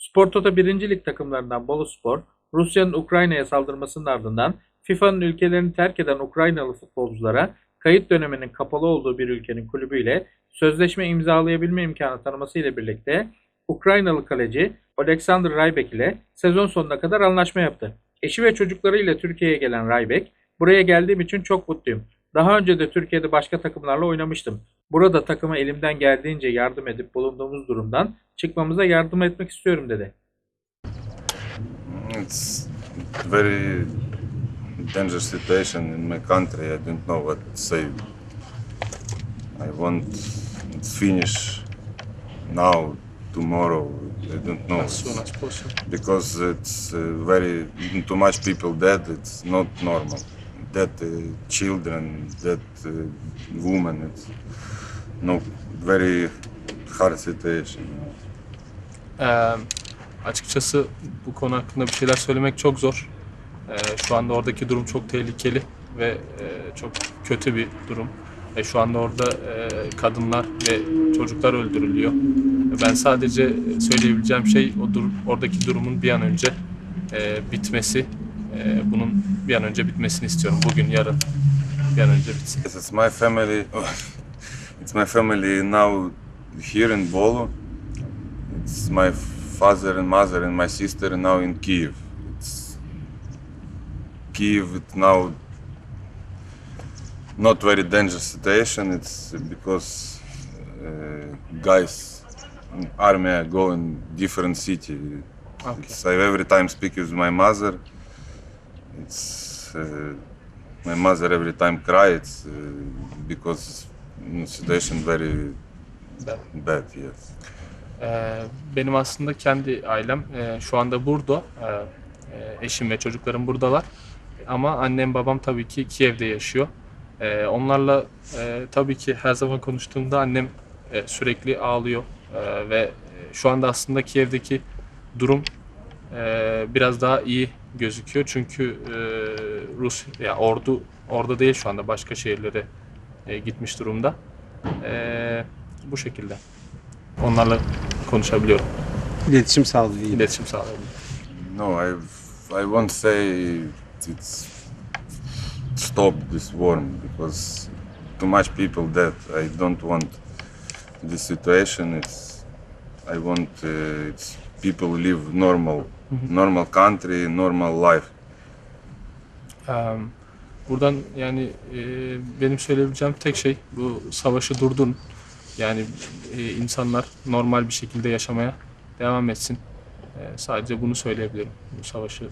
Spor Toto 1. Lig takımlarından Boluspor, Rusya'nın Ukrayna'ya saldırmasının ardından FIFA'nın ülkelerini terk eden Ukraynalı futbolculara kayıt döneminin kapalı olduğu bir ülkenin kulübüyle sözleşme imzalayabilme imkanı tanıması ile birlikte Ukraynalı kaleci Alexander Rybak ile sezon sonuna kadar anlaşma yaptı. Eşi ve çocuklarıyla Türkiye'ye gelen Rybak, buraya geldiğim için çok mutluyum. Daha önce de Türkiye'de başka takımlarla oynamıştım. Burada takıma elimden geldiğince yardım edip bulunduğumuz durumdan çıkmamıza yardım etmek istiyorum dedi. It's very dangerous situation in my country. I don't know what to say. I want it finish now, tomorrow. I don't know as soon as possible. because it's uh, very too much people dead. It's not normal. Dead uh, children, dead uh, women. It's no very hard situation. Ee, açıkçası bu konu hakkında bir şeyler söylemek çok zor. Ee, şu anda oradaki durum çok tehlikeli ve e, çok kötü bir durum. Ve şu anda orada e, kadınlar ve çocuklar öldürülüyor. Ben sadece söyleyebileceğim şey o dur- oradaki durumun bir an önce e, bitmesi. E, bunun bir an önce bitmesini istiyorum. Bugün, yarın bir an önce bitsin. Yes, it's my family. It's my family now here in Bolu. It's my father and mother and my sister now in Kiev. It's Kiev. It's now not very dangerous situation. It's because uh, guys in army go in different city. Okay. It's, I every time speak with my mother. It's uh, my mother every time cry. It's uh, because mm, situation very Ben- bad. Yes. Ee, benim aslında kendi ailem e, şu anda burada. Ee, e, eşim ve çocuklarım buradalar. Ama annem babam tabii ki Kiev'de yaşıyor. Ee, onlarla e, tabii ki her zaman konuştuğumda annem e, sürekli ağlıyor. Ee, ve e, şu anda aslında Kiev'deki durum e, biraz daha iyi gözüküyor. Çünkü e, Rus ya ordu orada değil şu anda başka şehirlere e, gitmiş durumda. E, bu şekilde. Onlarla konuşabiliyorum. İletişim sağlıyor. iyi. İletişim sağlayabiliyorum. No, I I won't say it's stop this war because too much people dead. I don't want this situation. It's I want uh, it's people live normal, normal country, normal life. Eee, Buradan yani e, benim söyleyebileceğim tek şey bu savaşı durdurun. Yani e, insanlar normal bir şekilde yaşamaya devam etsin. E, sadece bunu söyleyebilirim. Bu savaşı